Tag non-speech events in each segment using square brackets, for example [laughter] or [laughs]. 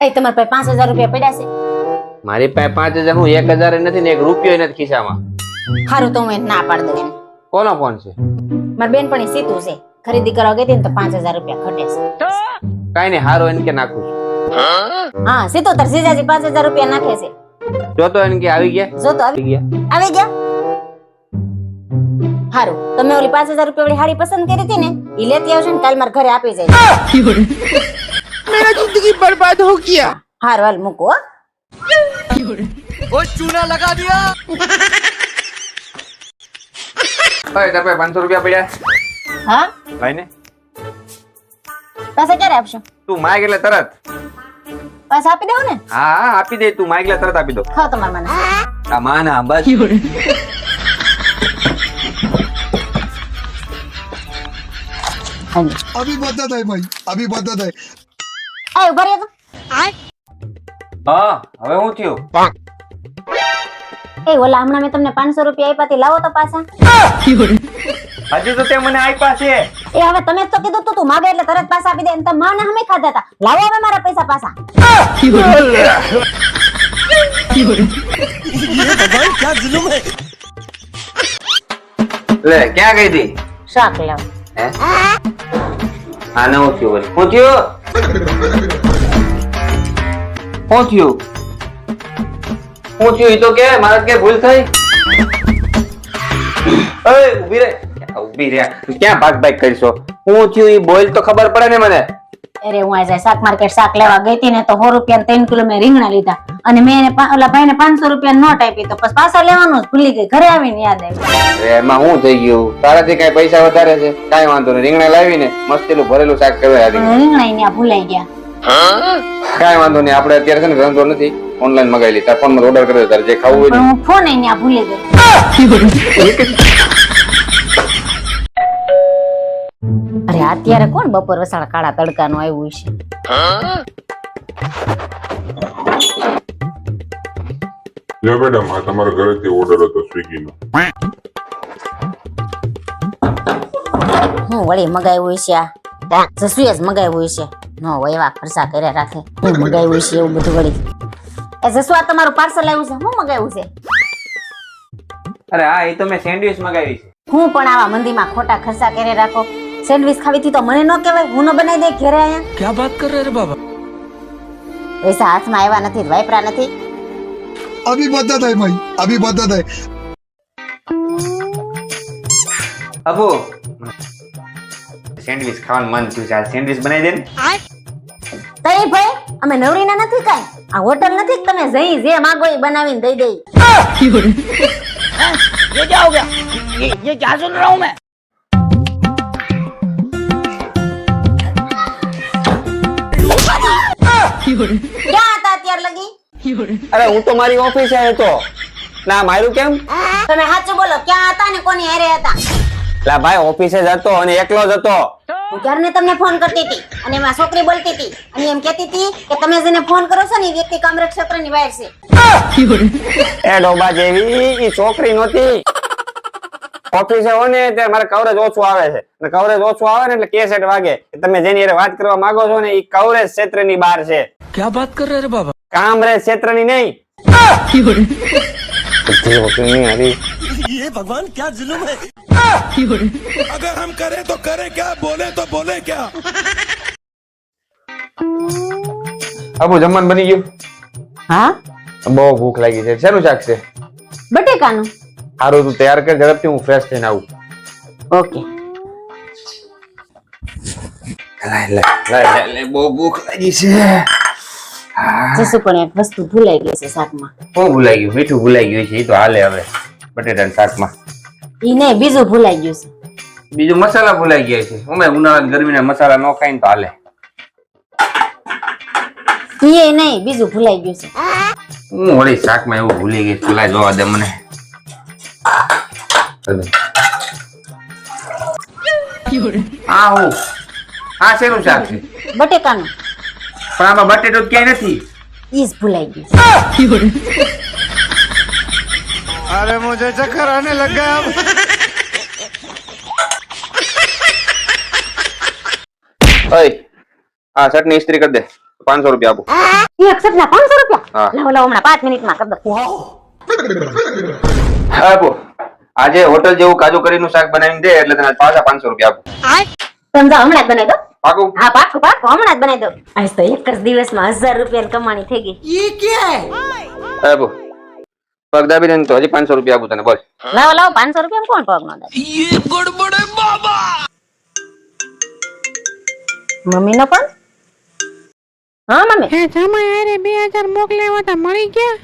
એ તમારા પાસે પાંચ હજાર રૂપિયા પડ્યા છે. મારી પાસે પાંચ હજાર હું એક હજાર નથી ને એક રૂપિયો નથી ખિસ્સામાં. સારું તો હું એને ના પાડ દઉં એને. કોનો ફોન છે? મારી બેન પણ સીતું છે. ખરીદી કરવા ગઈ હતી ને તો પાંચ હજાર રૂપિયા ખટે છે. કાઈ નહીં હારો એને કે નાખું. છું. હા સીતો તાર જીજાજી પાંચ હજાર રૂપિયા નાખે છે. જો તો એને કે આવી ગયા. જો તો આવી ગયા. આવી ગયા? સારું તમે ઓલી પાંચ હજાર રૂપિયા વાળી હાડી પસંદ કરી હતી ને એ લેતી આવશે ને કાલ મારા ઘરે આપી જાય [laughs] मेरा जिंदगी बर्बाद हो गया હારું હાલ મૂકો હો. ઓય તાર પાસે પાંચસો રૂપિયા પડ્યા હા ભાઈ ને પાછા ક્યારે આપશો તું માગ એટલે તરત પાછા આપી દેવો ને હા હા આપી દે તું માગ એટલે તરત આપી દો ખાઓ તમારા મને આ માં ના બસ હાલો. अभी बदत है भाई अभी बदत है એ ઊભા રહ્યો તો. હા હવે હું થયું? એ ઓલા હમણાં મેં તમને પાંચસો રૂપિયા આપ્યા હતી લાવો તો પાછા. હજુ તો તે મને આપ્યા છે. એ હવે તમે જ તો કીધું તું તું માગે એટલે તરત પાછા આપી દે. અને તમે માને હમે ખાધા હતા લાવો હવે મારા પૈસા પાછા. લે ક્યાં ગઈ હતી? શાક લાવ. હે? આને હું થયું? વળી. હું થયું હું તો કે મારા કે ભૂલ થઈ. ઓય ઊભી રે. ઊભી રે. ક્યાં ભાગ ભાગ કરશો? થયું ઈ બોલ તો ખબર પડે ને મને. અરે હું આજે શાક માર્કેટ શાક લેવા ગઈ હતી ને તો સો રૂપિયા ત્રણ કિલો મેં રીંગણા લીધા. અને મેં એને પા- ઓલા ભાઈને પાંચસો રૂપિયા નોટ આપી તો પછી પાછા લેવાનું જ ભૂલી ગઈ. ઘરે આવીને યાદ આવી. અરે એમાં શું થઈ ગયું? તારાથી કઈ પૈસા વધારે છે? કાંઈ વાંધો નહીં. રીંગણા લાવીને મસ્તીનું ભરેલું શાક આવી. રીંગણા ત્યાં ભૂલાઈ ગયા. કાંઈ વાંધો નહીં. આપણે અત્યારે છે ને ધંધો નથી. ઓનલાઈન મગાવી લીધા. ફોન ફોનમાં ઓર્ડર કર્યો તારે જે ખાવું હોય પણ હું ફોન ત્યાં ભૂલી ગઈ. [laughs] અત્યારે કોણ બપોર વસાળ કાળા તડકાનું આવ્યું છે? જો મેડમ આ તમારા ઘરેથી ઓર્ડર હતો સ્વિગીનો. હું વળી મગાવ્યું છે આ? જસુએ જ મગાવ્યું છે નો એવા ખર્ચા કર્યા રાખે. હું મગાવ્યું છે એવું બધું વળી. એ જસુ આ તમારું પાર્સલ આવ્યું છે. હું મગાવ્યું છે? અરે હા એ તો મેં સેન્ડવિચ મગાવી છે. હું પણ આવા મંદીમાં ખોટા ખર્ચા કરે રાખો. સેન્ડવિચ ખાવી હતી તો મને ન કહેવાય હું ન બનાવી દે ઘરે આયા क्या बात कर रहे रे बाबा પૈસા હાથમાં આવ્યા નથી વાપરા નથી अभी बदत है भाई अभी बदत है અબુ સેન્ડવિચ ખાવાનું મન થયું છે આ સેન્ડવિચ બનાવી દે ને તઈ ભાઈ અમે નવરીના નથી કાંઈ આ હોટલ નથી કે તમે જઈ જે માંગો એ બનાવીને દઈ દઈ ये क्या हो गया ये ये क्या सुन रहा हूँ मैं ક્યાં હતા અત્યાર લગી અરે હું તો મારી ઓફિસે હતો. ના મારું કેમ? તમે સાચું બોલો ક્યાં હતા ને કોની હારે હતા? લા ભાઈ ઓફિસે જ હતો અને એકલો જ હતો. હું ને તમને ફોન કરતી હતી? અને એમાં છોકરી બોલતી હતી. અને એમ કહેતી હતી કે તમે જેને ફોન કરો છો ને એ વ્યક્તિ કામરેજ ક્ષેત્રની બહાર છે. એ ડોબા જેવી એ છોકરી નહોતી. ઓફિસે હો ને ત્યારે મારે કવરેજ ઓછું આવે છે અને કવરેજ ઓછું આવે ને એટલે કેસેટ વાગે કે તમે જેની હારે વાત કરવા માંગો છો ને ઈ કવરેજ ક્ષેત્રની બહાર છે क्या बात कर रहे रे बाबा કામરેજ ક્ષેત્રની નહીં બધી વખતની હારી. ये भगवान क्या जुल्म है अगर हम करें तो करें क्या बोले तो बोले क्या અબુ જમવાનું બની ગયું હા બહુ ભૂખ લાગી છે શેનું શાક છે બટેકાનું સારું તું તૈયાર કર ઝડપથી હું ફ્રેશ થઈને આવું. ઓકે લાય લાય. લાય લાય, લાય બહુ ભૂખ લાગી છે. જસુ પણ એક વસ્તુ ભૂલાઈ ગઈ છે શાકમાં. બહુ ભૂલાઈ ગયું? મીઠું ભૂલાઈ ગયું છે એ તો હાલે હવે બટેટાના શાકમાં. ઈ નહીં બીજું ભૂલાઈ ગયું છે. બીજું મસાલા ભૂલાઈ ગયા છે. અમે ઉનાળાની ગરમીના મસાલા ન ખાઈ ને તો હાલે. ઈ નહીં બીજું ભૂલાઈ ગયું છે. હું વળી શાકમાં એવું ભૂલી ગઈ તું લાય જોવા દે મને. આ હું આ શેનું શાક છે? બટેકાનું. પણ આમાં બટેટો ક્યાંય નથી. ઈસ ભૂલાઈ ગયું. અરે મુજે ચક્કર આને લગા ઓય આ ચટણી ઇસ્ત્રી કરી દે. પાંચસો રૂપિયા આપો. એક શર્ટના પાંચસો રૂપિયા? લાવો લાવો હમણાં પાંચ મિનિટમાં કરી દો આપો. આજે હોટલ જેવું કાજુ કરી નું શાક બનાવીને દે એટલે તને પાછા પાંચસો રૂપિયા આપું. સમજા હમણાં જ બનાવી દો. મમ્મી હા મમ્મી. હે જમાઈ આરે 2000 મોકલ્યા હતા મળી ગયા?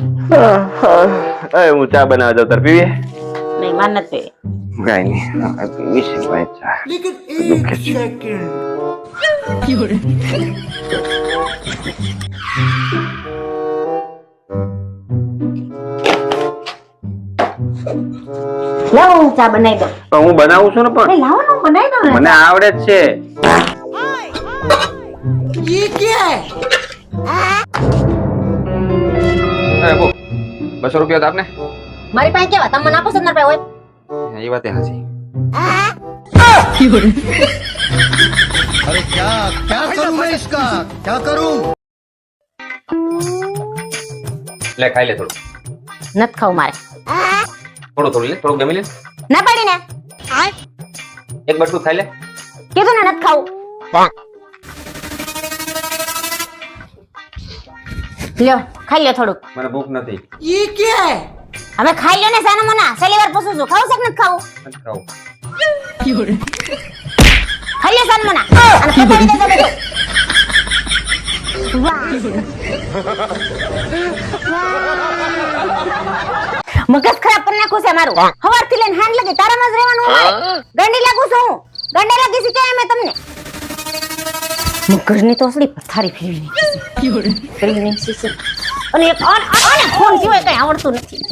અરે હું. ચા બનાવવા જાઉં તાર પીવી? નહીં માર નથી. કઈ નહીં. પીવી છે ભાઈ ચા. લાવો હું ચા બનાવી દઉં. પણ હું બનાવું છું ને પણ. લાવો ને બનાવી દઉં ને. મને આવડે જ છે. અરે બસો રૂપિયા તો આપને મારી પાસે કેવા તમે મને આપો છો ને મારી પાસે હોય એ વાત હાસી अरे क्या क्या करूं मैं इसका क्या करूं લે ખાઈ લે થોડું નથી ખાવું મારે થોડું થોડું લે થોડું ગમી લે ના પાડી ને એક બટકું ખાઈ લે કીધું ને નથી ખાવું લ્યો ખાઈ લ્યો થોડુંક. મને ભૂખ નથી. હવે ખાઈ લ્યો ને સાનો મના. છેલ્લી વાર પૂછું છું ખાવું છે કે નથી ખાવું? નથી ખાવું. ખાઈ લ્યો સાનો મના. અને પતાવી દેજો બધું મગજ ખરાબ કરી નાખું છે મારું. સવારથી લઈને હાંડ લગી તારામાં જ રહેવાનું હોય. ગંડી લાગુ છું હું. ગંડી લાગી છે ક્યાં મેં તમને? મગજની તો અસલી પથારી ફેરવી નાખી છે. અને એક અન અને ફોન સિવાય કઈ આવડતું નથી.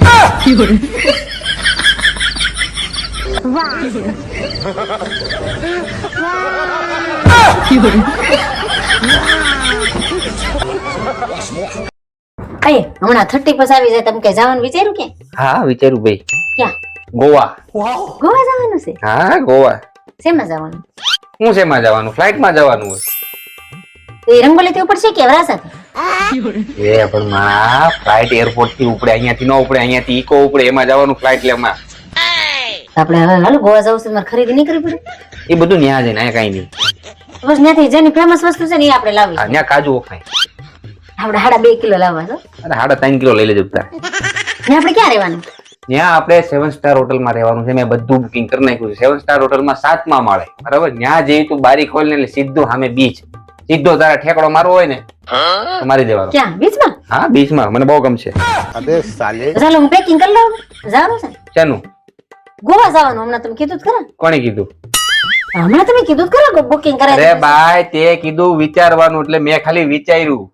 અરે હમણાં થર્ટી પસ આવી જાય તમે કે જવાનું વિચાર્યું કે? હા વિચાર્યું ભાઈ. ક્યાં? ગોવા. ગોવા જવાનું છે? હા ગોવા. શેમાં જવાનું? હું શેમાં જવાનું? ફ્લાઇટમાં જવાનું હોય. એ રંગોલી ઉપર છે કે વરા સાથે એ પણ મારા ફ્લાઇટ એરપોર્ટથી ઉપડે અહીંયાથી ન ઉપડે અહીંયાથી ઇકો ઉપડે એમાં જવાનું ફ્લાઇટ લેમાં આપણે હવે હાલો ગોવા જવું છે મારે ખરીદી નહીં કરવી પડે. એ બધું ન્યા જઈને અહીંયા કઈ નહીં. બસ ત્યાંથી જેની ફેમસ વસ્તુ છે ને એ આપણે લાવી હા કાજુ ઓખાય. આપણે હાડા બે કિલો લાવવા છો. અરે સાડા ત્રણ કિલો લઈ લેજો આપણે ક્યાં રહેવાનું? ત્યાં આપણે સેવન સ્ટાર હોટલમાં રહેવાનું છે મેં બધું બુકિંગ કરી નાખ્યું છે. સેવન સ્ટાર હોટલમાં સાતમા માળે. બરાબર? ત્યાં જઈ તું બારી ખોલીને એટલે સીધું સામે બીચ સીધો તારા ઠેકડો મારો હોય ને મારી દેવાનો. ક્યાં? બીચમાં? હા બીચમાં. મને બહુ ગમશે. અબે સાલે. ચાલો હું પેકિંગ કરી લઉં. જવાનું છે? ચાનું ગોવા જવાનું હમણાં તમે કીધું ખરા. કોણે કીધું? હમણાં તમે કીધું કરો બુકિંગ કરાવી અરે ભાઈ તે કીધું વિચારવાનું એટલે મેં ખાલી વિચાર્યું.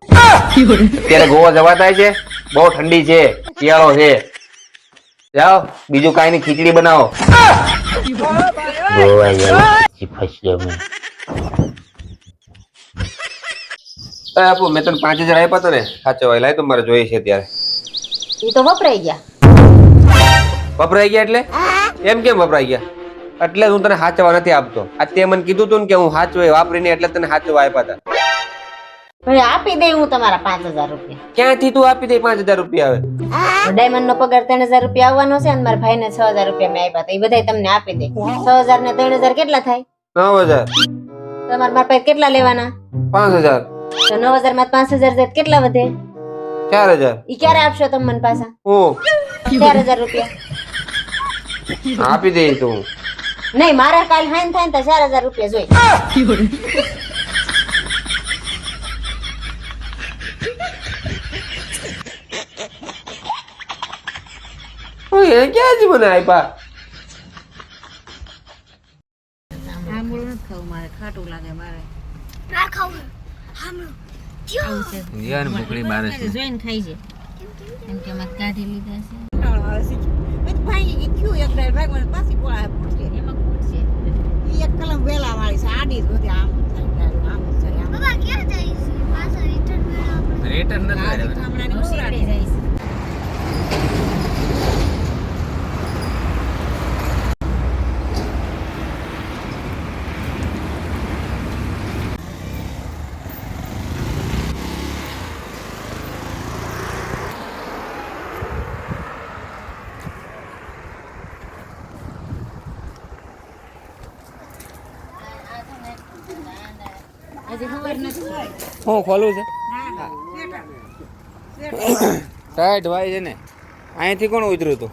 અત્યારે ગોવા જવા થાય છે. બહુ ઠંડી છે શિયાળો છે. જાઓ બીજું કાઈ ની ખીચડી બનાવો. ગોવા ગયા ફસ્યા આપો મેં તને પાંચ હજાર આપ્યા તો ને સાચો લાય તો મારે જોઈએ છે ત્યારે. એ તો વપરાઈ ગયા. વપરાઈ ગયા એટલે? એમ કેમ વપરાઈ ગયા? એટલે હું તને સાચવા નથી આપતો. આ તે મને કીધું તું કે હું સાચવે વાપરીને એટલે તને સાચવા આપ્યા હતા આપી દે હું તમારા પાંચ હજાર રૂપિયા. ક્યાંથી તું આપી દે પાંચ હજાર રૂપિયા આવે ડાયમંડ નો પગાર ત્રણ હજાર રૂપિયા આવવાનો છે અને મારા ભાઈ ને છ હજાર રૂપિયા મેં આપ્યા હતા એ બધા તમને આપી દે. છ હજાર ને ત્રણ હજાર કેટલા થાય? નવ હજાર. તમારે મારા પાસે કેટલા લેવાના? પાંચ હજાર. તો નવ હજારમાં પાંચ હજાર જાય કેટલા વધે? ચાર હજાર. ઈ ક્યારે આપશો તમે મને પાછા? ઓ ચાર હજાર રૂપિયા. આપી દે તું નહીં મારા કાલ હાઈન થાય ને તો ચાર હજાર રૂપિયા જોઈ. ક્યાં જ મને આપ્યા યાર ભૂખડી બારે છે. જોઈને ખાઈ છે. એમ કે મત કાઢી લીધા છે. એમાં કોણ છે. રિટર્ન નથી શીખડી જાય છે? હજી જાય નથી હું ખોલું છે? ટાઈટ ભાઈ છે ને. અહીંયાથી કોણ ઉતર્યું હતું